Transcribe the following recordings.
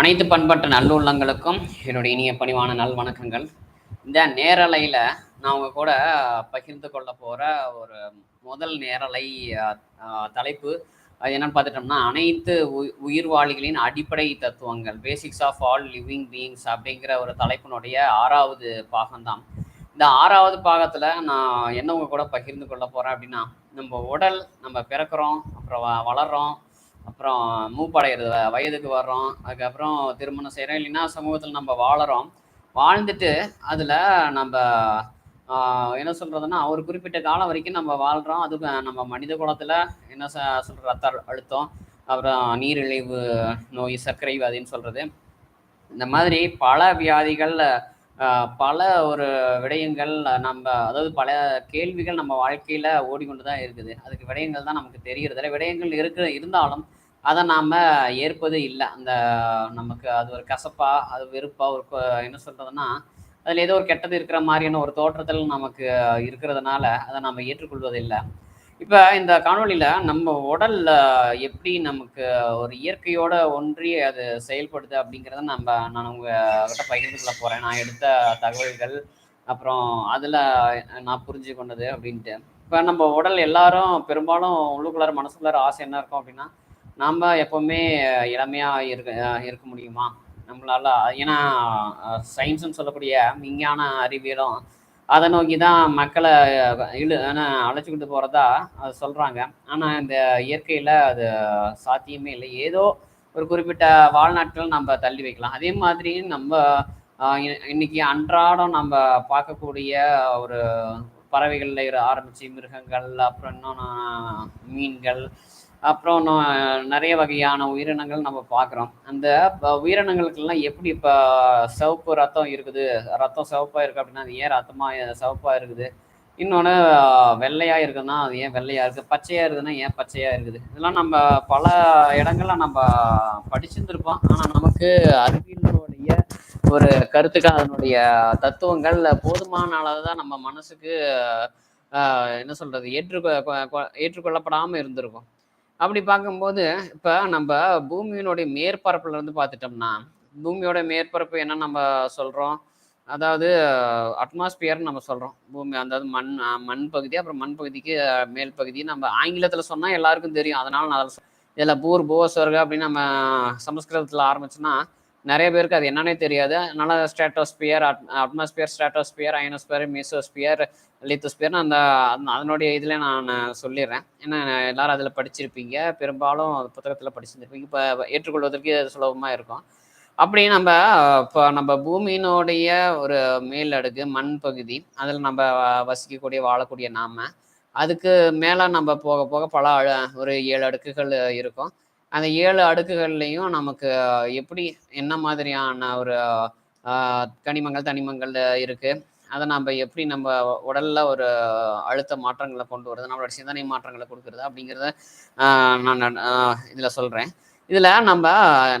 அனைத்து பண்பட்ட நல்லுள்ளங்களுக்கும் என்னுடைய இனிய பணிவான நல் வணக்கங்கள். இந்த நேரலையில் நான் உங்கள் கூட பகிர்ந்து கொள்ள போகிற ஒரு முதல் நேரலை தலைப்பு. அது என்னன்னு பார்த்துட்டோம்னா அனைத்து உயி- உயிர்வாளிகளின் அடிப்படை தத்துவங்கள் basics of all living beings அப்படிங்கிற ஒரு தலைப்பினுடைய ஆறாவது பாகம்தான். இந்த ஆறாவது பாகத்தில் நான் என்ன உங்கள் கூட பகிர்ந்து கொள்ள போகிறேன் அப்படின்னா நம்ம உடல் நம்ம பிறக்கிறோம் அப்புறம் வ- அப்புறம் மூப்படைகிறது வ- வயதுக்கு வர்றோம் அதுக்கப்புறம் திருமணம் செய்கிறோம் இல்லைன்னா சமூகத்தில் நம்ம வாழறோம். வாழ்ந்துட்டு அதில் நம்ம என்ன சொல்கிறதுன்னா ஒரு குறிப்பிட்ட காலம் வரைக்கும் நம்ம வாழ்கிறோம் அது நம்ம மனித குலத்தில் என்ன சொல்கிற ரத்த அழுத்தம் அப்புறம் நீரிழிவு நோய் சர்க்கரை வியாதின்னு சொல்கிறது இந்த மாதிரி பல வியாதிகள் பல ஒரு விடயங்கள் நம்ம அதாவது பல கேள்விகள் நம்ம வாழ்க்கையில ஓடிக்கொண்டு தான் இருக்குது. அதுக்கு விடயங்கள் தான் நமக்கு தெரிகிறதில்ல. விடயங்கள் இருக்கு இருந்தாலும் அதை நாம ஏற்பது இல்லை. அந்த நமக்கு அது ஒரு கசப்பா அது வெறுப்பா ஒரு என்ன சொல்றதுன்னா அதில் ஏதோ ஒரு கெட்டது இருக்கிற மாதிரியான ஒரு தோற்றத்தில் நமக்கு இருக்கிறதுனால அதை நம்ம ஏற்றுக்கொள்வதில்லை. இப்போ இந்த காணொலியில் நம்ம உடலில் எப்படி நமக்கு ஒரு இயற்கையோட ஒன்றி அது செயல்படுது அப்படிங்கிறத நம்ம நான் உங்ககிட்ட பகிர்ந்து கொள்ள போகிறேன் நான் எடுத்த தகவல்கள் அப்புறம் அதில் நான் புரிஞ்சு கொண்டது அப்படின்ட்டு. இப்போ நம்ம உடல் எல்லாரும் பெரும்பாலும் உள்ளுக்குள்ளார மனசுக்குள்ளார ஆசை என்ன இருக்கும் அப்படின்னா நாம் எப்போவுமே இளமையாக இருக்க இருக்க முடியுமா? நம்மளால ஏன்னா சயின்ஸ்னு சொல்லக்கூடிய விஞ்ஞான அறிவியலும் அதை நோக்கி தான் மக்களை இழு ஆனால் அழைச்சிக்கிட்டு போகிறதா அது சொல்கிறாங்க ஆனால் இந்த இயற்கையில் அது சாத்தியமே இல்லை. ஏதோ ஒரு குறிப்பிட்ட வாழ்நாட்கள் நம்ம தள்ளி வைக்கலாம். அதே மாதிரி நம்ம இ- இன்னைக்கு அன்றாடம் நம்ம பார்க்கக்கூடிய ஒரு பறவைகள்ல ஆரம்பித்து மிருகங்கள் அப்புறம் இன்னொன்று மீன்கள் அப்புறம் இன்னும் நிறைய வகையான உயிரினங்கள் நம்ம பார்க்குறோம். அந்த உயிரினங்களுக்கெல்லாம் எப்படி இப்போ சிவப்பு ரத்தம் இருக்குது? ரத்தம் சிவப்பாக இருக்குது அப்படின்னா அது ஏன் ரத்தமாக சிவப்பாக இருக்குது? இன்னொன்று வெள்ளையாக இருக்குதுன்னா அது ஏன் வெள்ளையாக இருக்குது? பச்சையாக இருக்குதுன்னா ஏன் பச்சையாக இருக்குது? இதெல்லாம் நம்ம பல இடங்களில் நம்ம படிச்சிருந்துருப்போம். ஆனால் நமக்கு அறிவியலுடைய ஒரு கருத்துக்கள் அதனுடைய தத்துவங்கள் போதுமான அளவு தான் நம்ம மனசுக்கு என்ன சொல்கிறது ஏற்றுக்கொ கொ- ஏற்றுக்கொள்ளப்படாமல் இருந்திருக்கும். அப்படி பார்க்கும்போது இப்போ நம்ம பூமியினுடைய மேற்பரப்புல இருந்து பார்த்துட்டோம்னா பூமியோட மேற்பரப்பு என்ன நம்ம சொல்றோம்? அதாவது அட்மாஸ்பியர்னு நம்ம சொல்றோம். பூமி அதாவது மண் மண் பகுதி அப்புறம் மண் பகுதிக்கு மேல் பகுதி. நம்ம ஆங்கிலத்துல சொன்னா எல்லாருக்கும் தெரியும். அதனால நான் அதில் இதில் பூர் புவஸ்வர்க அப்படின்னு நம்ம சமஸ்கிருதத்தில் ஆரம்பிச்சோன்னா நிறைய பேருக்கு அது என்னன்னே தெரியாது. அதனால stratosphere atmosphere stratosphere ionosphere mesosphere லித்தோஸ்பியர்னு அந்த அந்த- அதனுடைய இதில் நான் சொல்லிடுறேன். ஏன்னா எல்லாரும் அதில் படிச்சிருப்பீங்க. பெரும்பாலும் புத்தகத்தில் படிச்சிருப்பீங்க இப்போ ஏற்றுக்கொள்வதற்கு சுலபமாக இருக்கும். அப்படி நம்ம இப்போ நம்ம பூமியினுடைய ஒரு மேல் அடுக்கு மண் பகுதி அதில் நம்ம வசிக்கக்கூடிய வாழக்கூடிய நாம அதுக்கு மேலே நம்ம போக போக பல அழ- ஒரு ஏழு அடுக்குகள் இருக்கும். அந்த ஏழு அடுக்குகள்லையும் நமக்கு எப்படி என்ன மாதிரியான ஒரு கனிமங்கள் தனிமங்கள் இருக்கு. அதை நம்ம எப்படி நம்ம உடல்ல ஒரு அழுத்த மாற்றங்களை கொண்டு வருது நம்மளோட சிந்தனை மாற்றங்களை கொடுக்குறது அப்படிங்கிறத நான் இதில் சொல்கிறேன் இதில் நம்ம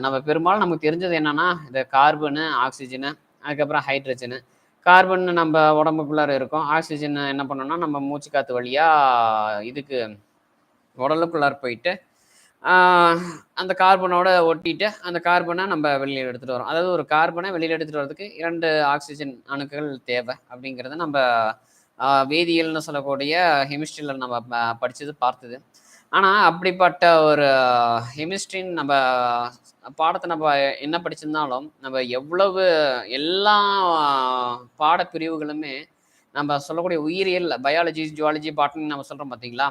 நம்ம பெரும்பாலும் நமக்கு தெரிஞ்சது என்னன்னா இந்த கார்பனு ஆக்சிஜனு அதுக்கப்புறம் ஹைட்ரஜனு. கார்பன் நம்ம உடம்புக்குள்ளார இருக்கும். ஆக்சிஜன் என்ன பண்ணோம்னா நம்ம மூச்சு காத்து வழியாக இதுக்கு உடலுக்குள்ளார போயிட்டு அந்த கார்பனோட ஒட்டிட்டு அந்த கார்பனை நம்ம வெளியில் எடுத்துட்டு வரோம். அதாவது ஒரு கார்பனை வெளியில் எடுத்துட்டு வரதுக்கு இரண்டு ஆக்சிஜன் அணுக்கள் தேவை அப்படிங்கிறத நம்ம வேதியியல்னு சொல்லக்கூடிய ஹெமிஸ்ட்ரியில் நம்ம படித்தது பார்த்தது. ஆனால் அப்படிப்பட்ட ஒரு ஹெமிஸ்ட்ரின்னு நம்ம பாடத்தை நம்ம என்ன படிச்சிருந்தாலும் நம்ம எவ்வளவு எல்லா பாடப்பிரிவுகளுமே நம்ம சொல்லக்கூடிய உயிரியல் பயாலஜி ஜுவாலஜி பாட்னி நம்ம சொல்கிறோம் பார்த்தீங்களா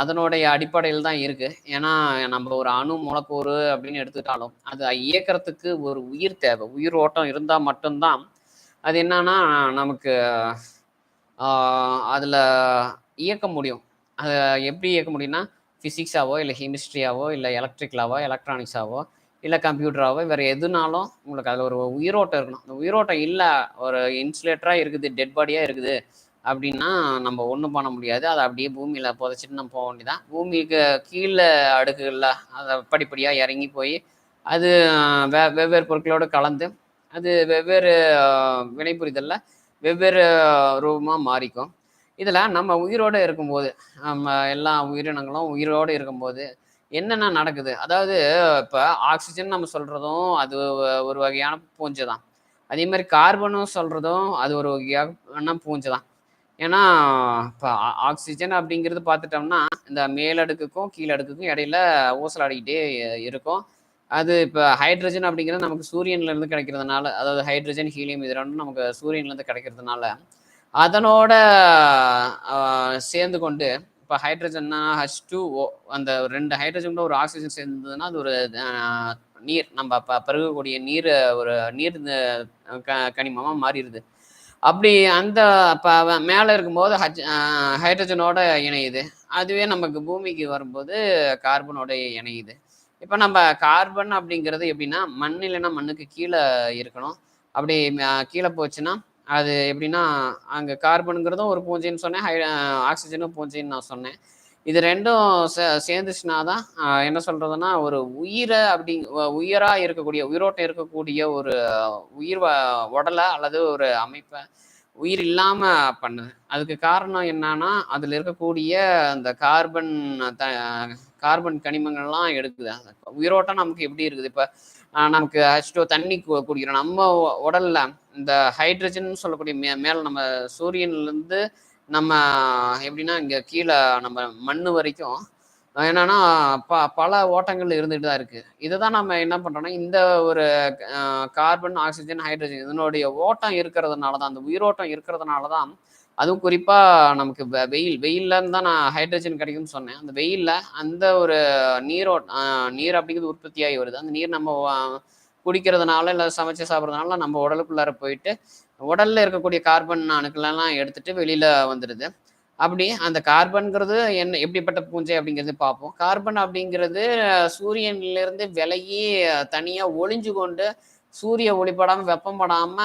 அதனுடைய அடிப்படையில் தான் இருக்கு. ஏன்னா நம்ம ஒரு அணு மூலக்கூறு அப்படின்னு எடுத்துக்கிட்டாலும் அது இயக்கிறதுக்கு ஒரு உயிர் தேவை. உயிர் ஓட்டம் இருந்தால் மட்டும்தான் அது என்னன்னா நமக்கு அதில் இயக்க முடியும். அதை எப்படி இயக்க முடியும்னா ஃபிசிக்ஸாவோ இல்லை கெமிஸ்ட்ரியாவோ இல்லை எலக்ட்ரிக்கலாவோ எலக்ட்ரானிக்ஸாவோ இல்லை கம்ப்யூட்டராகவோ வேறு எதுனாலும் உங்களுக்கு அதில் ஒரு உயிரோட்டம் இருக்கணும். அந்த உயிரோட்டம் இல்லை ஒரு இன்சுலேட்டராக இருக்குது டெட் பாடியாக இருக்குது அப்படின்னா நம்ம ஒன்றும் பண்ண முடியாது. அதை அப்படியே பூமியில் புதைச்சிட்டு நம்ம போக வேண்டியதான் பூமிக்கு கீழே அடுக்குகளில் அதை படிப்படியாக இறங்கி போய் அது வெ வே வெவ்வேறு பொருட்களோடு கலந்து அது வெவ்வேறு வினைபுரிதலில் வெவ்வேறு ரூபமாக மாறிக்கும். இதில் நம்ம உயிரோடு இருக்கும்போது நம்ம எல்லா உயிரினங்களும் உயிரோடு இருக்கும்போது என்னென்ன நடக்குது? அதாவது இப்போ ஆக்சிஜன் நம்ம சொல்கிறதும் அது ஒரு வகையான பூஞ்சை தான் அதே மாதிரி கார்பனும் சொல்கிறதும் அது ஒரு வகையான பூஞ்சை தான் ஏன்னா இப்போ ஆக்சிஜன் அப்படிங்கிறது பார்த்துட்டோம்னா இந்த மேலடுக்குக்கும் கீழடுக்குக்கும் இடையில ஊசலாடிக்கிட்டே இருக்கும். அது இப்போ ஹைட்ரஜன் அப்படிங்கிறது நமக்கு சூரியன்லேருந்து கிடைக்கிறதுனால அதாவது ஹைட்ரஜன் ஹீலியம் இது ரெண்டும் நமக்கு சூரியன்லேருந்து கிடைக்கிறதுனால அதனோட சேர்ந்து கொண்டு இப்போ ஹைட்ரஜன்னா ஹச் டூ ஓ அந்த ரெண்டு ஹைட்ரஜன் ஒரு ஆக்சிஜன் சேர்ந்ததுன்னா அது ஒரு நீர் நம்ம ப பருகக்கூடிய நீர் ஒரு நீர் க கனிமமாக மாறிடுது. அப்படி அந்த இப்போ மேலே இருக்கும்போது ஹச் ஹைட்ரஜனோட இணையுது. அதுவே நமக்கு பூமிக்கு வரும்போது கார்பனோட இணையுது. இப்போ நம்ம கார்பன் அப்படிங்கிறது எப்படின்னா மண் இல்லைன்னா மண்ணுக்கு கீழே இருக்கணும். அப்படி கீழே போச்சுன்னா அது எப்படின்னா அங்கே கார்பனுங்கிறதும் ஒரு பூஞ்சைன்னு சொன்னேன் ஹை ஆக்சிஜனும் பூஞ்சைன்னு நான் சொன்னேன். இது ரெண்டும் சே சேர்ந்துச்சுனா தான் என்ன சொல்றதுன்னா ஒரு உயிரை அப்படி உயிராக இருக்கக்கூடிய உயிரோட்டம் இருக்கக்கூடிய ஒரு உயிர் வ- உடலை அல்லது ஒரு அமைப்பை உயிர் இல்லாமல் பண்ணுது. அதுக்கு காரணம் என்னன்னா அதில் இருக்கக்கூடிய அந்த கார்பன் த கார்பன் கனிமங்கள்லாம் எடுக்குது. அந்த உயிரோட்டம் நமக்கு எப்படி இருக்குது? இப்போ நமக்கு ஹெச்டோ தண்ணி கு- குடிக்கிறோம். நம்ம உடல்ல இந்த ஹைட்ரஜன் சொல்லக்கூடிய மே மேல் நம்ம சூரியன்லேருந்து நம்ம எப்படின்னா இங்கே கீழே நம்ம மண் வரைக்கும் என்னன்னா ப பல ஓட்டங்கள் இருந்துட்டு தான் இருக்குது இதை தான் நம்ம என்ன பண்ணுறோன்னா இந்த ஒரு கார்பன் ஆக்சிஜன் ஹைட்ரஜன் இதனுடைய ஓட்டம் இருக்கிறதுனால தான் அந்த உயிரோட்டம் இருக்கிறதுனால தான் அதுவும் குறிப்பாக நமக்கு வெயில் வெயிலில் இருந்து தான் நான் ஹைட்ரஜன் கிடைக்கும்னு சொன்னேன். அந்த வெயிலில் அந்த ஒரு நீரோ நீர் அப்படிங்கிறது உற்பத்தியாகி வருது. அந்த நீர் நம்ம குடிக்கிறதுனால இல்லை சமைச்சு சாப்பிட்றதுனால நம்ம உடலுக்குள்ளார போயிட்டு உடல்ல இருக்கக்கூடிய கார்பன் அணுக்கள்லாம் எடுத்துட்டு வெளியில வந்துடுது அப்படி அந்த கார்பன்கிறது என்ன எப்படிப்பட்ட பூஞ்சை அப்படிங்கிறது பார்ப்போம். கார்பன் அப்படிங்கிறது சூரியன்லேருந்து சூரியன்ல இருந்து விலகி தனியாக தனியா ஒளிஞ்சு கொண்டு சூரிய ஒளிப்படாம வெப்பம் படாம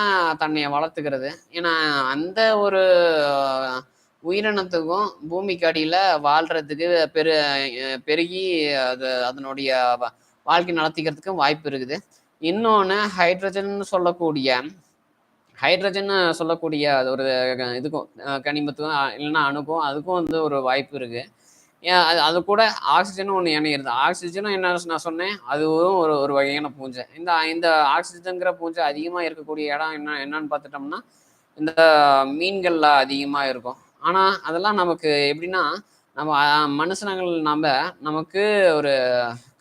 தன்னை வளர்த்துக்கிறது. ஏன்னா அந்த ஒரு உயிரினத்துக்கும் பூமிக்கு அடியில வாழ்றதுக்கு பெரு பெருகி அது அதனுடைய வாழ்க்கை நடத்திக்கிறதுக்கும் வாய்ப்பு இருக்குது. இன்னொன்று ஹைட்ரஜன் சொல்லக்கூடிய ஹைட்ரஜன் சொல்லக்கூடிய அது ஒரு க- இதுக்கும் கனிமத்துக்கும் இல்லைன்னா அணுக்கும் அதுக்கும் வந்து ஒரு வாய்ப்பு இருக்கு. ஏன் அது அது கூட ஆக்சிஜனும் ஒன்று இணையிறது. ஆக்சிஜனும் என்ன நான் சொன்னேன் அதுவும் ஒரு ஒரு வகையான பூஞ்சை. இந்த இந்த ஆக்சிஜன்கிற பூஞ்சை அதிகமாக இருக்கக்கூடிய இடம் என்ன என்னன்னு பார்த்துட்டோம்னா இந்த மீன்கள்ல அதிகமாக இருக்கும். ஆனால் அதெல்லாம் நமக்கு எப்படின்னா நம்ம மனுஷனங்கள் நம்ம நமக்கு ஒரு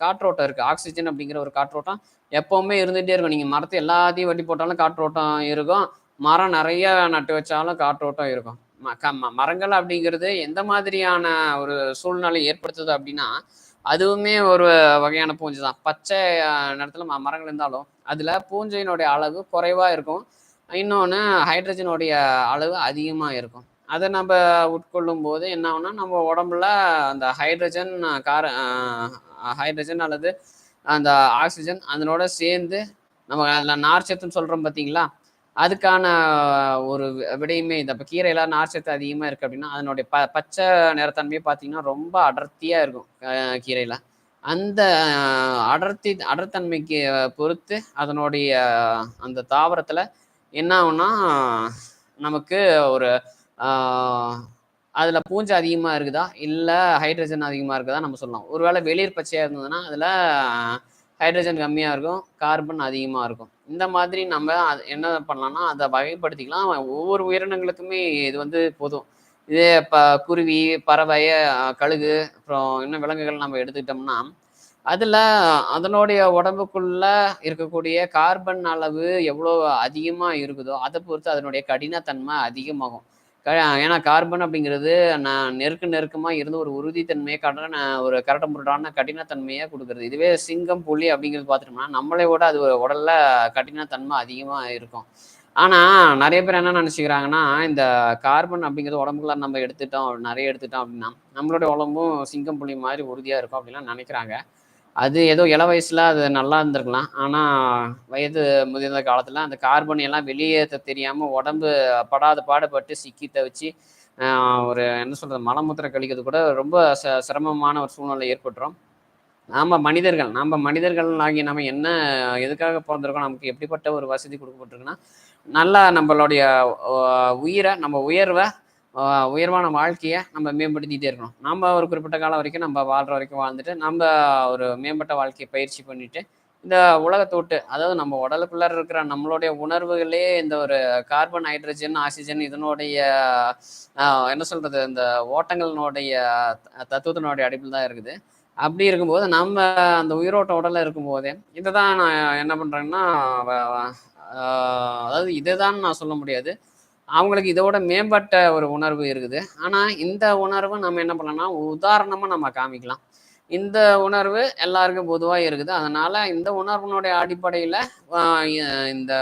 காற்றோட்டம் இருக்குது ஆக்சிஜன் அப்படிங்கிற ஒரு காற்றோட்டம் எப்பவுமே இருந்துகிட்டே இருக்கும். நீங்கள் மரத்தை எல்லாத்தையும் வெட்டி போட்டாலும் காற்றோட்டம் இருக்கும். மரம் நிறைய நட்டு வச்சாலும் காற்றோட்டம் இருக்கும். ம- க- மரங்கள் அப்படிங்கிறது எந்த மாதிரியான ஒரு சூழ்நிலை ஏற்படுத்துது அப்படின்னா அதுவுமே ஒரு வகையான பூஞ்சை தான். பச்சை நேரத்தில் ம- மரங்கள் இருந்தாலும் அதில் பூஞ்சையினுடைய அளவு குறைவாக இருக்கும். இன்னொன்று ஹைட்ரஜனுடைய அளவு அதிகமாக இருக்கும். அதை நம்ம உட்கொள்ளும் போது என்ன ஆகும்னா நம்ம உடம்புல அந்த ஹைட்ரஜன் கார ஹைட்ரஜன் அல்லது அந்த ஆக்சிஜன் அதனோட சேர்ந்து நம்ம அதில் நார்ச்சத்துன்னு சொல்கிறோம் பார்த்தீங்களா? அதுக்கான ஒரு விடையுமே இந்த இப்போ கீரையில நார்ச்சத்து அதிகமாக இருக்குது அப்படின்னா அதனுடைய ப பச்சை நிறத்தன்மையை பார்த்தீங்கன்னா ரொம்ப அடர்த்தியாக இருக்கும் கீரையில். அந்த அடர்த்தி அடர்த்தன்மைக்கு பொறுத்து அதனுடைய அந்த தாவரத்தில் என்ன ஆகும்னா நமக்கு ஒரு அதில் பூஞ்சை அதிகமாக இருக்குதா? இல்லை ஹைட்ரஜன் அதிகமாக இருக்குதா நம்ம சொல்லலாம். ஒருவேளை வெளிர் பச்சையாக இருந்ததுன்னா அதில் ஹைட்ரஜன் கம்மியாக இருக்கும் கார்பன் அதிகமாக இருக்கும். இந்த மாதிரி நம்ம அது என்ன பண்ணலாம்னா அதை வகைப்படுத்திக்கலாம். ஒவ்வொரு உயிரினங்களுக்குமே இது வந்து போதும். இதே இப்போ குருவி பறவை கழுகு அப்புறம் இன்னும் விலங்குகள் நம்ம எடுத்துக்கிட்டோம்னா அதில் அதனுடைய உடம்புக்குள்ள இருக்கக்கூடிய கார்பன் அளவு எவ்வளோ அதிகமாக இருக்குதோ அதை பொறுத்து அதனுடைய கடினத்தன்மை அதிகமாகும். ஏன்னா கார்பன் அப்படிங்கிறது நான் நெருக்க நெருக்கமாக இருந்து ஒரு உறுதித்தன்மையை நான் ஒரு கரட்ட முரட்டான கடினத்தன்மையை கொடுக்குறது. இதுவே சிங்கம் புலி அப்படிங்கிறது பார்த்துட்டோம்னா நம்மளை விட அது உடல்ல கடினத்தன்மை அதிகமாக இருக்கும். ஆனால் நிறைய பேர் என்ன நினச்சிக்கிறாங்கன்னா இந்த கார்பன் அப்படிங்கிறது உடம்புக்குள்ள நம்ம எடுத்துட்டோம் நிறைய எடுத்துட்டோம் அப்படின்னா நம்மளுடைய உடம்பும் சிங்கம் புலி மாதிரி உறுதியாக இருக்கும் அப்படின்லாம் நினைக்கிறாங்க. அது ஏதோ இள வயசுல அது நல்லா இருந்திருக்கலாம். ஆனா வயது முதிர்ந்த காலத்துல அந்த கார்பன் எல்லாம் வெளியேற்ற தெரியாம உடம்பு படாத பாடுபட்டு சிக்கி தவிச்சு ஒரு என்ன சொல்றது மலமூத்திரம் கழிக்கிறது கூட ரொம்ப ச சிரமமான ஒரு சூழ்நிலை ஏற்பட்டுரும். நாம மனிதர்கள் நாம் மனிதர்கள் ஆகிய நம்ம என்ன எதுக்காக பிறந்திருக்கோம் நமக்கு எப்படிப்பட்ட ஒரு வசதி கொடுக்கப்பட்டிருக்குன்னா நல்லா நம்மளுடைய உயிரை நம்ம உயர்வை உயர்வான வாழ்க்கையை நம்ம மேம்படுத்திட்டே இருக்கணும். நம்ம ஒரு குறிப்பிட்ட காலம் வரைக்கும் நம்ம வாழ்ற வரைக்கும் வாழ்ந்துட்டு நம்ம ஒரு மேம்பட்ட வாழ்க்கையை பயிற்சி பண்ணிட்டு இந்த உலகத்தோட்டு அதாவது நம்ம உடலுக்குள்ளார இருக்கிற நம்மளுடைய உணர்வுகளே இந்த ஒரு கார்பன் ஹைட்ரஜன் ஆக்சிஜன் இதனுடைய என்ன சொல்றது இந்த ஓட்டங்களினுடைய த- தத்துவத்தினுடைய அடிப்பில் தான் இருக்குது. அப்படி இருக்கும்போது நம்ம அந்த உயிரோட்ட உடலில் இருக்கும்போதே இதை தான் நான் என்ன பண்ணுறேன்னா அதாவது இதை தான் அதாவது இதுதான் நான் சொல்ல முடியாது. அவங்களுக்கு இதோட மேம்பட்ட ஒரு உணர்வு இருக்குது. ஆனால் இந்த உணர்வு நம்ம என்ன பண்ணலாம்னா உதாரணமாக நம்ம காமிக்கலாம். இந்த உணர்வு எல்லாருக்கும் பொதுவாக இருக்குது. அதனால இந்த உணர்வினுடைய அடிப்படையில் இந்த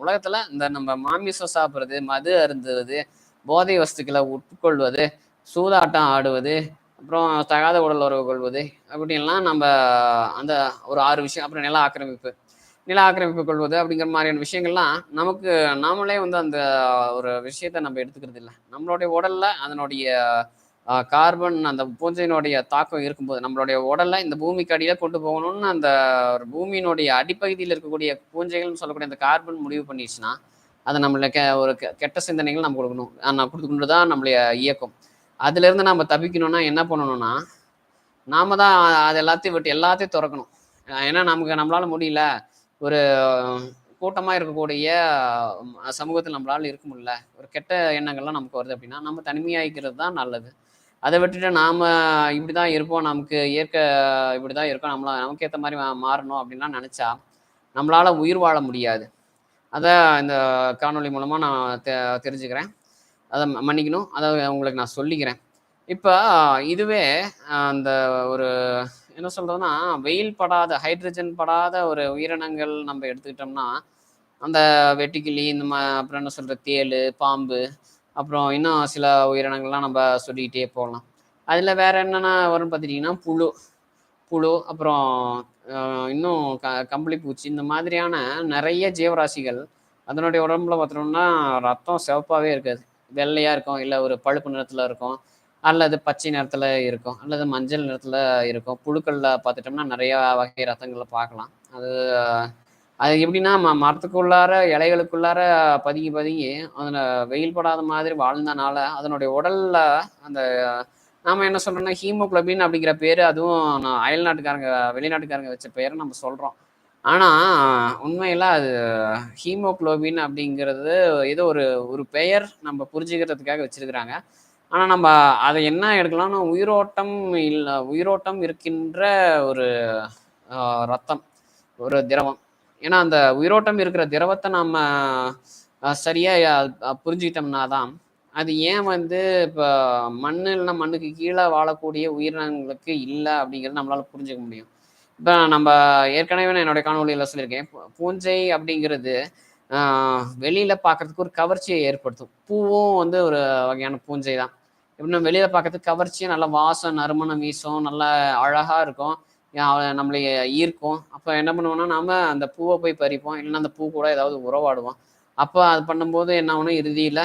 உலகத்தில் இந்த நம்ம மாமிசம் சாப்பிட்றது மது அருந்துவது போதை வஸ்துக்களை உட்கொள்வது சூதாட்டம் ஆடுவது அப்புறம் தகாத உடல் உறவு கொள்வது அப்படின்லாம் நம்ம அந்த ஒரு ஆறு விஷயம் அப்புறம் நில ஆக்கிரமிப்பு நில ஆக்கிரமிப்பு கொள்வது அப்படிங்கிற மாதிரியான விஷயங்கள்லாம் நமக்கு நாமளே வந்து அந்த ஒரு விஷயத்தை நம்ம எடுத்துக்கிறது இல்லை. நம்மளுடைய உடல்ல அதனுடைய கார்பன் அந்த பூஞ்சையினுடைய தாக்கம் இருக்கும்போது நம்மளுடைய உடலை இந்த பூமிக்கு அடியில் கொண்டு போகணும்னு அந்த ஒரு பூமியினுடைய அடிப்பகுதியில் இருக்கக்கூடிய பூஞ்சைகள்னு சொல்லக்கூடிய அந்த கார்பன் முடிவு பண்ணிடுச்சுன்னா அதை நம்மளை கெ ஒரு கெ- கெட்ட சிந்தனைகள் நம்ம கொடுக்கணும். நான் கொடுத்துக்கொண்டு தான் நம்மளுடைய இயக்கம். அதுலேருந்து நம்ம தப்பிக்கணும்னா என்ன பண்ணணும்னா நாம தான் அது எல்லாத்தையும் விட்டு எல்லாத்தையும் திறக்கணும். ஏன்னா நமக்கு நம்மளால முடியல. ஒரு கூட்டமாக இருக்கக்கூடிய சமூகத்தில் நம்மளால் இருக்க முடியல. ஒரு கெட்ட எண்ணங்கள்லாம் நமக்கு வருது அப்படின்னா நம்ம தனிமையாகிக்கிறது தான் நல்லது. அதை விட்டுட்டு நாம் இப்படி தான் இருப்போம். நமக்கு இயற்கை இப்படிதான் இருக்கோம். நம்மளால் நமக்கு ஏற்ற மாதிரி மாறணும் அப்படின்லாம் நினச்சா நம்மளால் உயிர் வாழ முடியாது. அதை இந்த காணொலி மூலமாக நான் தெ தெரிஞ்சுக்கிறேன். அதை ம- மன்னிக்கணும். அதை உங்களுக்கு நான் சொல்லிக்கிறேன். இப்போ இதுவே அந்த ஒரு என்ன சொல்றதுன்னா வெயில் படாத ஹைட்ரஜன் படாத ஒரு உயிரினங்கள் நம்ம எடுத்துக்கிட்டோம்னா அந்த வெட்டிக்கிளி இந்த மா அப்புறம் என்ன சொல்ற தேள் பாம்பு அப்புறம் இன்னும் சில உயிரினங்கள்லாம் நம்ம சொல்லிக்கிட்டே போகலாம். அதில் வேற என்னென்ன வரும்னு பார்த்துட்டிங்கன்னா புழு புழு அப்புறம் இன்னும் க கம்பளி பூச்சி இந்த மாதிரியான நிறைய ஜீவராசிகள் அதனுடைய உடம்புல பார்த்தோம்னா ரத்தம் சிவப்பாகவே இருக்காது. வெள்ளையாக இருக்கும் இல்லை ஒரு பழுப்பு நிறத்தில் இருக்கும். அல்லது பச்சை நிறத்தில் இருக்கும் அல்லது மஞ்சள் நிறத்தில் இருக்கும். புழுக்களில் பார்த்துட்டோம்னா நிறையா வகை ரத்தங்களை பார்க்கலாம். அது அது எப்படின்னா ம மரத்துக்குள்ளார இலைகளுக்குள்ளார பதுங்கி பதுங்கி அதில் வெயில் படாத மாதிரி வாழ்ந்தனால அதனுடைய உடல்ல அந்த நாம என்ன சொல்றோம்னா ஹீமோகுளோபின் அப்படிங்கிற பேர் அதுவும் நான் அயல் நாட்டுக்காரங்க வெளிநாட்டுக்காரங்க வச்ச பேரை நம்ம சொல்றோம். ஆனா உண்மையில அது ஹீமோகுளோபின் அப்படிங்கிறது ஏதோ ஒரு ஒரு பெயர் நம்ம புரிஞ்சுக்கிறதுக்காக வச்சிருக்கிறாங்க. ஆனால் நம்ம அதை என்ன எடுக்கலாம்னா உயிரோட்டம் இல்லை உயிரோட்டம் இருக்கின்ற ஒரு ரத்தம் ஒரு திரவம். ஏன்னா அந்த உயிரோட்டம் இருக்கிற திரவத்தை நம்ம சரியாக புரிஞ்சுக்கிட்டோம்னா தான் அது ஏன் வந்து இப்போ மண்ணு இல்லைனா மண்ணுக்கு கீழே வாழக்கூடிய உயிரினங்களுக்கு இல்லை அப்படிங்கிறது நம்மளால் புரிஞ்சுக்க முடியும். இப்போ நம்ம ஏற்கனவே நான் என்னுடைய காணொலியில் சொல்லியிருக்கேன். பூஞ்சை அப்படிங்கிறது வெளியில் பார்க்கறதுக்கு ஒரு கவர்ச்சியை ஏற்படுத்தும். பூவும் வந்து ஒரு வகையான பூஞ்சை தான் எப்படின்னா வெளியில் பார்க்கறதுக்கு கவர்ச்சியாக நல்லா வாசம் நறுமணம் வீசும் நல்லா அழகாக இருக்கும். நம்மளை ஈர்க்கும். அப்போ என்ன பண்ணுவோம்னா நாம் அந்த பூவை போய் பறிப்போம். இல்லைன்னா அந்த பூ கூட ஏதாவது உறவாடுவோம். அப்போ அது பண்ணும்போது என்ன ஆகணும் இறுதியில்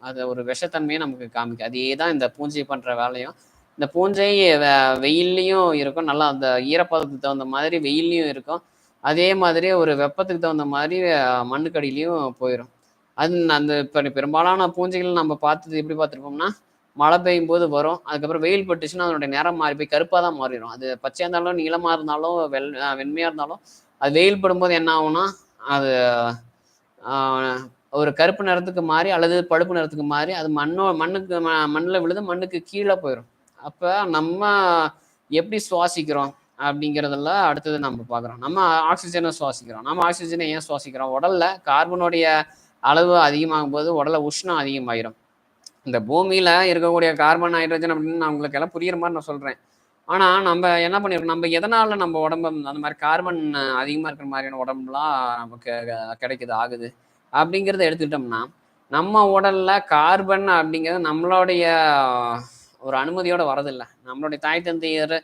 அது ஒரு விஷத்தன்மையை நமக்கு காமிக்கும். அதே தான் இந்த பூஞ்சை பண்ணுற வேலையும். இந்த பூஞ்சை வெ- வெயில்லையும் இருக்கும். நல்லா அந்த ஈரப்பதத்துக்கு தகுந்த மாதிரி வெயில்லையும் இருக்கும். அதே மாதிரி ஒரு வெப்பத்துக்கு தகுந்த மாதிரி மண்ணுக்கடியிலையும் போயிடும் அது அந்த இப்போ பெரும்பாலான பூஞ்சைகள் நம்ம பார்த்தது எப்படி பார்த்துருப்போம்னா மழை பெய்யும் போது வரும். அதுக்கப்புறம் வெயில் பட்டுச்சுன்னா அதனுடைய நிறம் மாறி போய் கருப்பாக தான் மாறிடும். அது பச்சையாக இருந்தாலும் நீளமாக இருந்தாலும் வெள் வெண்மையாக இருந்தாலும் அது வெயில் படும்போது என்ன ஆகும்னா அது ஒரு கருப்பு நிறத்துக்கு மாறி அல்லது பழுப்பு நிறத்துக்கு மாறி அது மண்ணோ மண்ணுக்கு ம மண்ணில் விழுது மண்ணுக்கு கீழே போயிடும் அப்போ நம்ம எப்படி சுவாசிக்கிறோம்? அப்படிங்கிறதெல்லாம் அடுத்தது நம்ம பார்க்குறோம். நம்ம ஆக்சிஜனை சுவாசிக்கிறோம். நம்ம ஆக்சிஜனை ஏன் சுவாசிக்கிறோம்? உடல்ல கார்பனுடைய அளவு அதிகமாகும் போது உடல்ல உஷ்ணம் அதிகமாயிரும். இந்த பூமியில இருக்கக்கூடிய கார்பன் ஹைட்ரஜன் அப்படின்னு நான் உங்களுக்கு எல்லாம் புரியுற மாதிரி நான் சொல்றேன். ஆனா நம்ம என்ன பண்ணிருக்கோம்? நம்ம எதனால நம்ம உடம்பு அந்த மாதிரி கார்பன் அதிகமா இருக்கிற மாதிரியான உடம்புலாம் நமக்கு கிடைக்குது ஆகுது அப்படிங்கிறத எடுத்துக்கிட்டோம்னா நம்ம உடல்ல கார்பன் அப்படிங்கிறது நம்மளுடைய ஒரு அனுமதியோட வரதில்லை நம்மளுடைய தாய் தந்தையர்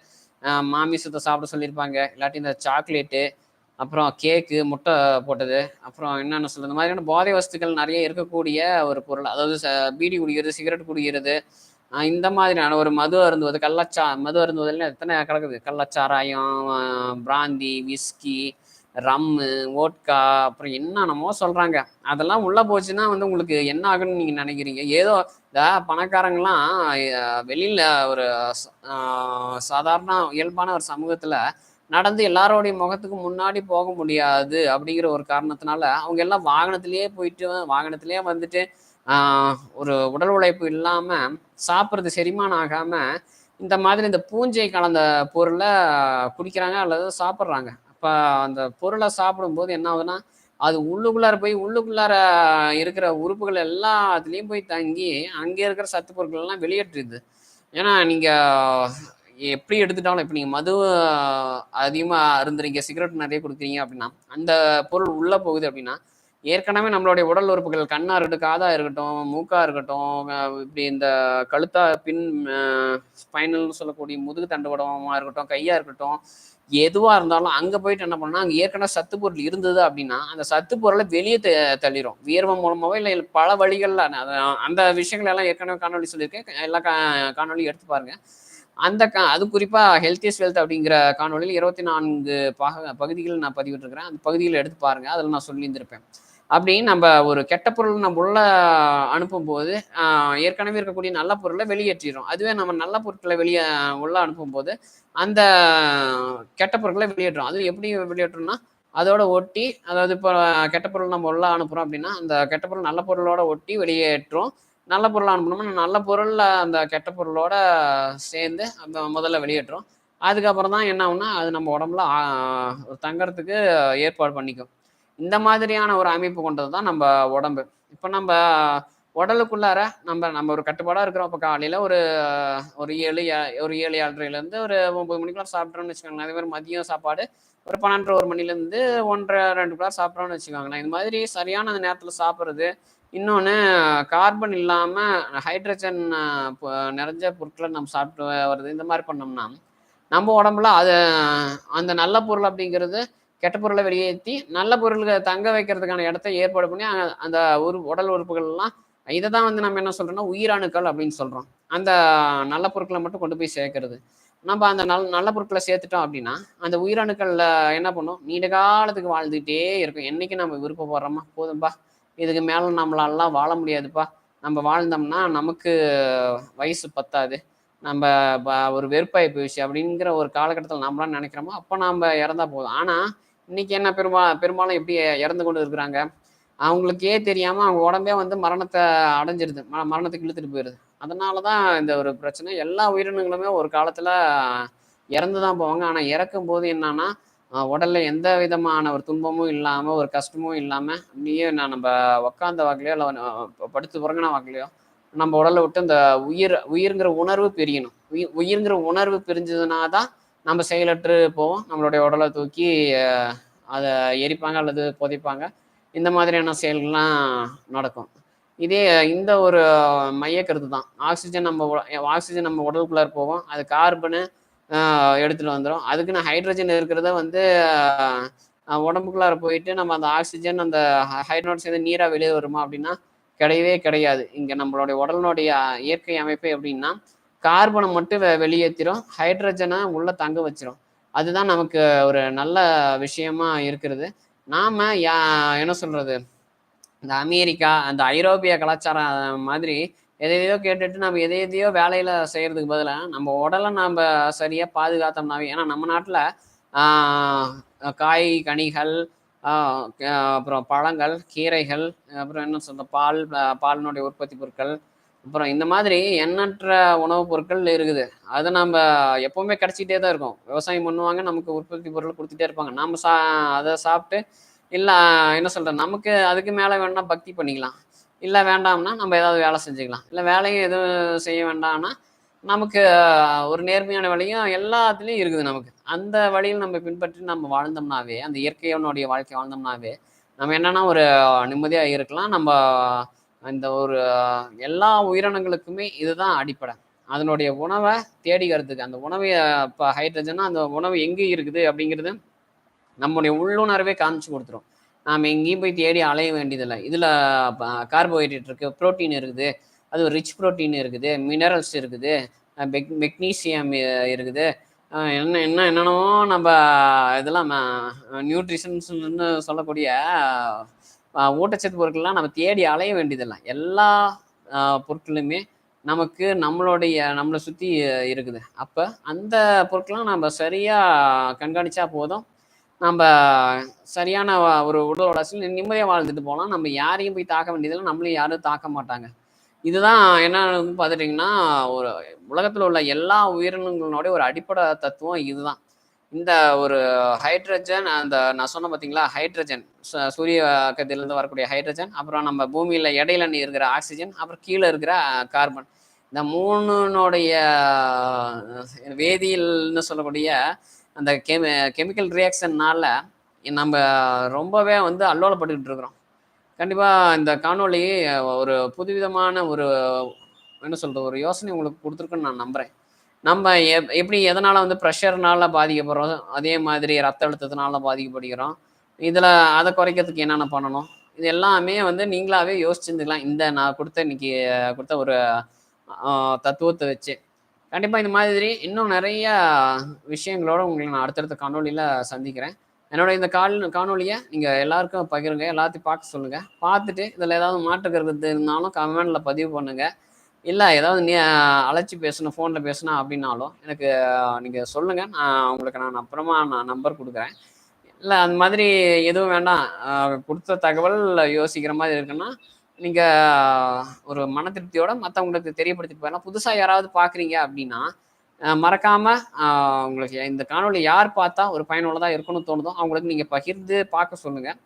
மாமிசத்தை சாப்பிட சொல்லியிருப்பாங்க. இல்லாட்டி இந்த சாக்லேட்டு அப்புறம் கேக்கு முட்டை போட்டது அப்புறம் என்னென்ன சொல்றது. இந்த மாதிரியான போதை வஸ்துக்கள் நிறைய இருக்கக்கூடிய ஒரு பொருள். அதாவது ச- பீடி குடிக்கிறது சிகரெட் குடிக்கிறது இந்த மாதிரியான ஒரு மது அருந்துவது கள்ளச்சா மது அருந்துவதில் எத்தனை கிடக்குது கள்ளச்சாராயம் பிராந்தி விஸ்கி ரம்மு ஓட்கா அப்புறம் என்னென்னமோ சொல்கிறாங்க அதெல்லாம் உள்ளே போச்சுன்னா வந்து உங்களுக்கு என்ன ஆகுன்னு நீங்கள் நினைக்கிறீங்க? ஏதோ இந்த பணக்காரங்களாம் வெளியில் ஒரு சாதாரண இயல்பான ஒரு சமூகத்தில் நடந்து எல்லாரோடைய முகத்துக்கு முன்னாடி போக முடியாது அப்படிங்கிற ஒரு காரணத்தினால அவங்க எல்லாம் வாகனத்திலேயே போயிட்டு வாகனத்திலேயே வந்துட்டு ஒரு உடல் உழைப்பு இல்லாமல் சாப்பிட்றது செரிமானம் ஆகாமல் இந்த மாதிரி இந்த பூஞ்சை கலந்த பொருளை குடிக்கிறாங்க அல்லது சாப்பிட்றாங்க. இப்போ அந்த பொருளை சாப்பிடும்போது என்ன ஆகுதுன்னா அது உள்ளுக்குள்ளார போய் உள்ளுக்குள்ளார இருக்கிற உறுப்புகள் எல்லாத்துலேயும் போய் தங்கி அங்கே இருக்கிற சத்து பொருட்கள் எல்லாம் வெளியேற்றுது ஏன்னா நீங்கள் எப்படி எடுத்துட்டாலும் இப்போ நீங்கள் மது அதிகமாக அருந்துறீங்க சிகரெட் நிறைய கொடுக்குறீங்க அப்படின்னா அந்த பொருள் உள்ளே போகுது அப்படின்னா ஏற்கனவே நம்மளுடைய உடல் உறுப்புகள் கண்ணாக இருக்கட்டும் காதாக இருக்கட்டும் மூக்காக இருக்கட்டும் இப்படி இந்த கழுத்தா பின் ஸ்பைனல்னு சொல்லக்கூடிய முதுகு தண்டுவடமாக இருக்கட்டும் கையாக இருக்கட்டும் எதுவாக இருந்தாலும் அங்கே போயிட்டு என்ன பண்ணால் அங்கே ஏற்கனவே சத்து பொருள் இருந்தது அப்படின்னா அந்த சத்து பொருளை வெளியே த தள்ளிடும் வியர்வை மூலமாகவோ இல்லை பல வழிகளில் அந்த விஷயங்கள் எல்லாம் ஏற்கனவே காணொலி சொல்லியிருக்கேன் எல்லா கா காணொலியும் எடுத்து பாருங்கள் அந்த கா அது குறிப்பாக ஹெல்த்தியஸ் வெல்த் அப்படிங்கிற காணொலியில் இருபத்தி நான்கு பக பகுதிகள் நான் பதிவிட்டிருக்கிறேன். அந்த பகுதியில் எடுத்து பாருங்கள் அதில் நான் சொல்லியிருந்திருப்பேன். அப்படின்னு நம்ம ஒரு கெட்ட பொருள் நம்ம உள்ள அனுப்பும்போது ஏற்கனவே இருக்கக்கூடிய நல்ல பொருளை வெளியேற்றிடும் அதுவே நம்ம நல்ல பொருட்களை வெளியே உள்ள அனுப்பும்போது அந்த கெட்ட பொருட்களை வெளியேற்றும் அது எப்படி வெளியேற்றோம்னா அதோட ஒட்டி அதாவது இப்போ கெட்ட பொருள் நம்ம உள்ள அனுப்புகிறோம் அப்படின்னா அந்த கெட்ட பொருள் நல்ல பொருளோட ஒட்டி வெளியேற்றும் நல்ல பொருள் அனுப்பணும்னா நல்ல பொருளில் அந்த கெட்ட பொருளோட சேர்ந்து அந்த முதல்ல வெளியேற்றும் அதுக்கப்புறம் தான் என்ன ஆகுனா அது நம்ம உடம்புல தங்கறதுக்கு ஏற்பாடு பண்ணிக்கும். இந்த மாதிரியான ஒரு அமைப்பு கொண்டது தான் நம்ம உடம்பு. இப்போ நம்ம உடலுக்குள்ளார நம்ம நம்ம ஒரு கட்டுப்பாடாக இருக்கிறோம். இப்போ காலையில் ஒரு ஒரு ஏழு ஒரு ஏழு ஏழரைலேருந்து ஒரு ஒம்பது மணிக்குள்ள சாப்பிட்றோன்னு வச்சுக்கோங்களேன். அதே மாதிரி மதியம் சாப்பாடு ஒரு பன்னெண்டு ஒரு மணிலேருந்து ஒன்றரை ரெண்டு குள்ள சாப்பிட்றோன்னு வச்சுக்கோங்களேன். இந்த மாதிரி சரியான அந்த நேரத்தில் சாப்பிட்றது. இன்னொன்று கார்பன் இல்லாமல் ஹைட்ரஜன் நிறைஞ்ச பொருட்களை நம்ம சாப்பிட்டு வருது இந்த மாதிரி பண்ணோம்னா நம்ம உடம்புல அது அந்த நல்ல பொருள் அப்படிங்கிறது கெட்ட பொருளை வெளியேற்றி நல்ல பொருள்களை தங்க வைக்கிறதுக்கான இடத்த ஏற்பாடு பண்ணி அந்த உரு உடல் உறுப்புகள்லாம் இதை தான் வந்து நம்ம என்ன சொல்கிறோம்னா உயிரணுக்கள் அப்படின்னு சொல்கிறோம் அந்த நல்ல பொருட்களை மட்டும் கொண்டு போய் சேர்க்கறது. நம்ம அந்த நல் நல்ல பொருட்களை சேர்த்துட்டோம் அப்படின்னா அந்த உயிரணுக்களில் என்ன பண்ணும்? நீண்ட காலத்துக்கு வாழ்ந்துகிட்டே இருக்கும். என்றைக்கு நம்ம விருப்பப்படுறோமா போதும்பா. இதுக்கு மேலே நம்மளாலாம் வாழ முடியாதுப்பா. நம்ம வாழ்ந்தோம்னா நமக்கு வயசு பத்தாது. நம்ம ஒரு வெறுப்பாகி போயிடுச்சு அப்படிங்கிற ஒரு காலகட்டத்தில் நம்மளாம் நினைக்கிறோமோ அப்போ நம்ம இறந்தா போதும். ஆனால் இன்னைக்கு என்ன பெரும்பா பெரும்பாலும் எப்படி இறந்து கொண்டு இருக்கிறாங்க? அவங்களுக்கே தெரியாம அவங்க உடம்பே வந்து மரணத்தை அடைஞ்சிருது. மரணத்துக்கு இழுத்துட்டு போயிருது. அதனால தான் இந்த ஒரு பிரச்சனை. எல்லா உயிரினங்களுமே ஒரு காலத்துல இறந்து தான் போவாங்க. ஆனா இறக்கும் போது என்னன்னா உடல்ல எந்த விதமான ஒரு துன்பமும் இல்லாம ஒரு கஷ்டமும் இல்லாம அப்படியே நான் நம்ம உக்காந்த வாக்கிலையோ இல்லை படுத்து உறங்கின வாக்கிலையோ நம்ம உடலை விட்டு இந்த உயிர் உயிர்ங்கிற உணர்வு பிரியணும். உயிர் உயிர்ங்கிற உணர்வு பிரிஞ்சதுனா தான் நம்ம செயலற்று போவோம். நம்மளுடைய உடலை தூக்கி அதை எரிப்பாங்க அல்லது புதைப்பாங்க. இந்த மாதிரியான செயல்கள்லாம் நடக்கும். இதே இந்த ஒரு மைய கருத்து தான். ஆக்சிஜன் நம்ம ஆக்சிஜன் நம்ம உடலுக்குள்ளார போவோம் அது கார்பனு எடுத்துகிட்டு வந்துடும் அதுக்குன்னு ஹைட்ரஜன் இருக்கிறத வந்து உடம்புக்குள்ளார போயிட்டு நம்ம அந்த ஆக்சிஜன் அந்த ஹைட்ரோட் சேர்ந்து நீராக வெளியே வருமா அப்படின்னா கிடையவே கிடையாது. இங்கே நம்மளுடைய உடலினுடைய இயற்கை அமைப்பு எப்படின்னா கார்பனை மட்டும் வெளியேற்றிடும் ஹைட்ரஜனை உள்ளே தங்க வச்சிடும் அதுதான் நமக்கு ஒரு நல்ல விஷயமா இருக்கிறது. நாம் யா என்ன சொல்கிறது இந்த அமெரிக்கா அந்த ஐரோப்பிய கலாச்சாரம் மாதிரி எதையோ கேட்டுட்டு நம்ம எதை எதையோ வேலையில் செய்கிறதுக்கு பதிலாக நம்ம உடலை நம்ம சரியாக பாதுகாத்தோம்னாவே ஏன்னா நம்ம நாட்டில் காய் கனிகள் அப்புறம் பழங்கள் கீரைகள் அப்புறம் என்ன சொல்ற பால் பாலினுடைய உற்பத்தி பொருட்கள் அப்புறம் இந்த மாதிரி எண்ணற்ற உணவுப் பொருட்கள் இருக்குது. அதை நம்ம எப்போவுமே கிடச்சிக்கிட்டே தான் இருக்கும். விவசாயம் பண்ணுவாங்க நமக்கு உற்பத்தி பொருள் கொடுத்துட்டே இருப்பாங்க. நம்ம சா அதை சாப்பிட்டு இல்லை என்ன சொல்கிறேன் நமக்கு அதுக்கு மேலே வேணா பக்தி பண்ணிக்கலாம். இல்லை வேண்டாம்னா நம்ம ஏதாவது வேலை செஞ்சுக்கலாம். இல்லை வேலையும் எதுவும் செய்ய வேண்டாம்னா நமக்கு ஒரு நேர்மையான வழியும் எல்லாத்துலேயும் இருக்குது நமக்கு. அந்த வழியில் நம்ம பின்பற்றி நம்ம வாழ்ந்தோம்னாவே அந்த இயற்கையோனுடைய வாழ்க்கை வாழ்ந்தோம்னாவே நம்ம என்னென்னா ஒரு நிம்மதியாக இருக்கலாம். நம்ம இந்த ஒரு எல்லா உயிரினங்களுக்குமே இதுதான் அடிப்படை. அதனுடைய உணவை தேடிக்கிறதுக்கு அந்த உணவை இப்போ ஹைட்ரஜன்னா அந்த உணவு எங்கே இருக்குது அப்படிங்கிறது நம்முடைய உள்ளுணர்வே காமிச்சு கொடுத்துரும். நாம் எங்கேயும் போய் தேடி அலைய வேண்டியதில்லை. இதில் கார்போஹைட்ரேட் இருக்குது ப்ரோட்டீன் இருக்குது அது ரிச் ப்ரோட்டீன் இருக்குது மினரல்ஸ் இருக்குது மெக்னீசியம் இருக்குது. என்ன என்ன என்னென்னவோ நம்ம இதெல்லாம் நியூட்ரிஷன்ஸ்னு சொல்லக்கூடிய ஊட்டச்சத்து பொருட்கள்லாம் நம்ம தேடி அலைய வேண்டியதில்லை. எல்லா பொருட்களுமே நமக்கு நம்மளுடைய நம்மளை சுற்றி இருக்குது. அப்போ அந்த பொருட்கள்லாம் நம்ம சரியாக கண்காணிச்சா போதும். நம்ம சரியான ஒரு உடல் வளர்ச்சியில் நிம்மதியாக வாழ்ந்துட்டு போகலாம். நம்ம யாரையும் போய் தாக்க வேண்டியதில்லை. நம்மளையும் யாரும் தாக்க மாட்டாங்க. இதுதான் என்ன பார்த்துட்டிங்கன்னா ஒரு உலகத்தில் உள்ள எல்லா உயிரினங்களோடைய ஒரு அடிப்படை தத்துவம் இதுதான். இந்த ஒரு ஹைட்ரஜன் அந்த நான் சொன்ன பார்த்தீங்களா ஹைட்ரஜன் ச- சூரிய கதிரிலிருந்து வரக்கூடிய ஹைட்ரஜன் அப்புறம் நம்ம பூமியில் இடையில இருக்கிற ஆக்சிஜன் அப்புறம் கீழே இருக்கிற கார்பன் இந்த மூணுனுடைய அஹ், வேதியியல்னு சொல்லக்கூடிய அந்த கெமி கெமிக்கல் ரியாக்ஷன்னால நம்ம ரொம்பவே வந்து அல்லோலப்பட்டுக்கிட்டு இருக்கிறோம். கண்டிப்பாக இந்த காணொளி ஒரு புதுவிதமான ஒரு என்ன சொல்கிறது ஒரு யோசனை உங்களுக்கு கொடுத்துருக்குன்னு நான் நம்புகிறேன் நம்ம எப் எப்படி எதனால் வந்து ப்ரெஷர்னால பாதிக்கப்படுறோம்? அதே மாதிரி ரத்த அழுத்தத்தினால பாதிக்கப்படுகிறோம். இதில் அதை குறைக்கிறதுக்கு என்னென்ன பண்ணணும்? இது எல்லாமே வந்து நீங்களாவே யோசிச்சுருந்துக்கலாம். இந்த நான் கொடுத்த இன்னைக்கு கொடுத்த ஒரு தத்துவத்தை வச்சு. கண்டிப்பாக இந்த மாதிரி இன்னும் நிறைய விஷயங்களோட உங்களை நான் அடுத்தடுத்த காணொலியில் சந்திக்கிறேன். என்னோட இந்த கால் காணொலியை நீங்கள் எல்லாருக்கும் பகிருங்க. எல்லாத்தையும் பார்க்க சொல்லுங்கள் பார்த்துட்டு இதில் ஏதாவது மாற்று கருத்து இருந்தாலும் கமெண்டில் பதிவு பண்ணுங்கள் இல்லை ஏதாவது நீ அழைச்சி பேசணும் ஃபோனில் பேசணும் அப்படின்னாலும் எனக்கு நீங்கள் சொல்லுங்கள் நான் உங்களுக்கு நான் அப்புறமா நான் நம்பர் கொடுக்குறேன். இல்லை அந்த மாதிரி எதுவும் வேண்டாம். கொடுத்த தகவல் யோசிக்கிற மாதிரி இருக்குன்னா நீங்கள் ஒரு மன திருப்தியோட மற்றவங்களுக்கு தெரியப்படுத்திட்டு போயிடலாம். புதுசாக யாராவது பார்க்குறீங்க அப்படின்னா மறக்காமல் உங்களுக்கு இந்த காணொலி யார் பார்த்தா ஒரு பயனுள்ளதாக இருக்கணும்னு தோணுதோ அவங்களுக்கு நீங்கள் பகிர்ந்து பார்க்க சொல்லுங்கள்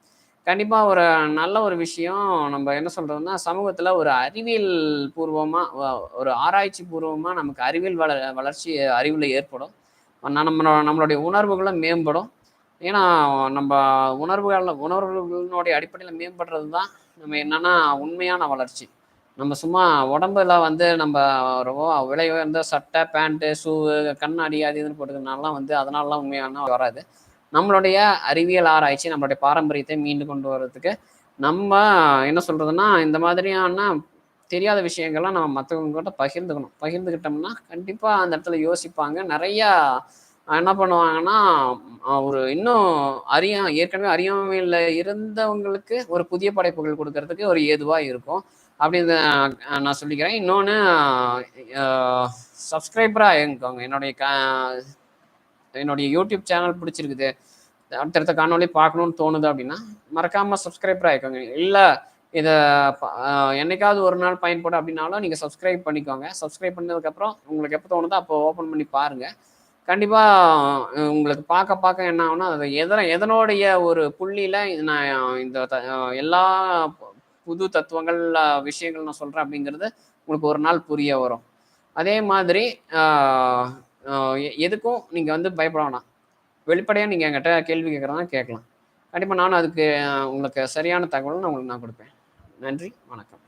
கண்டிப்பாக ஒரு நல்ல ஒரு விஷயம். நம்ம என்ன சொல்றோம்னா சமூகத்தில் ஒரு அறிவியல் பூர்வமாக ஒரு ஆராய்ச்சி பூர்வமாக நமக்கு அறிவியல் வள வளர்ச்சி அறிவில் ஏற்படும். நம்மளோட நம்ம நம்மளுடைய உணர்வுகளும் மேம்படும். ஏன்னா நம்ம உணர்வுகள் உணர்வுகளினுடைய அடிப்படையில் மேம்படுறது தான் நம்ம என்னென்னா உண்மையான வளர்ச்சி. நம்ம சும்மா உடம்புல வந்து நம்ம ரொம்ப விலை உயர்ந்த சட்டை பேண்ட்டு ஷூவு கண்ணாடி அது இதுன்னு போட்டுக்கிறதுனாலாம் வந்து அதனாலலாம் உண்மையான வராது. நம்மளுடைய அறிவியல் ஆராய்ச்சி நம்மளுடைய பாரம்பரியத்தை மீண்டு கொண்டு வர்றதுக்கு நம்ம என்ன சொல்றதுன்னா இந்த மாதிரியான தெரியாத விஷயங்கள்லாம் நம்ம மற்றவங்ககிட்ட பகிர்ந்துக்கணும். பகிர்ந்துக்கிட்டோம்னா கண்டிப்பாக அந்த இடத்துல யோசிப்பாங்க. நிறையா என்ன பண்ணுவாங்கன்னா ஒரு இன்னும் அறியா ஏற்கனவே அறியாமையில் இருந்தவங்களுக்கு ஒரு புதிய படைப்புகள் கொடுக்கறதுக்கு ஒரு ஏதுவாக இருக்கும். அப்படின்னு நான் சொல்லிக்கிறேன். இன்னொன்று சப்ஸ்கிரைபராக இருங்கோங்க என்னுடைய க என்னுடைய யூடியூப் சேனல் பிடிச்சிருக்குது. அடுத்தடுத்த காணொலி பார்க்கணும்னு தோணுது அப்படின்னா மறக்காமல் சப்ஸ்கிரைபர் ஆகிக்கோங்க இல்லை இதை என்னைக்காவது ஒரு நாள் பயன்படும் அப்படின்னாலும் நீங்கள் சப்ஸ்கிரைப் பண்ணிக்கோங்க. சப்ஸ்கிரைப் பண்ணதுக்கப்புறம் உங்களுக்கு எப்போ தோணுதோ அப்போ ஓப்பன் பண்ணி பாருங்கள் கண்டிப்பாக உங்களுக்கு பார்க்க பார்க்க என்ன ஆகுனா அது எதன எதனுடைய ஒரு புள்ளியில் நான் இந்த த- எல்லா புது தத்துவங்கள் விஷயங்கள் நான் சொல்கிறேன் அப்படிங்கிறது உங்களுக்கு ஒரு நாள் புரிய வரும். அதே மாதிரி எதுக்கும் நீங்கள் வந்து பயப்பட வேணாம். வெளிப்படையாக நீங்கள் என்கிட்ட கேள்வி கேட்குறதா கேட்கலாம். கண்டிப்பாக நானும் அதுக்கு உங்களுக்கு சரியான தகவல் நான் உங்களுக்கு நான் கொடுப்பேன். நன்றி வணக்கம்.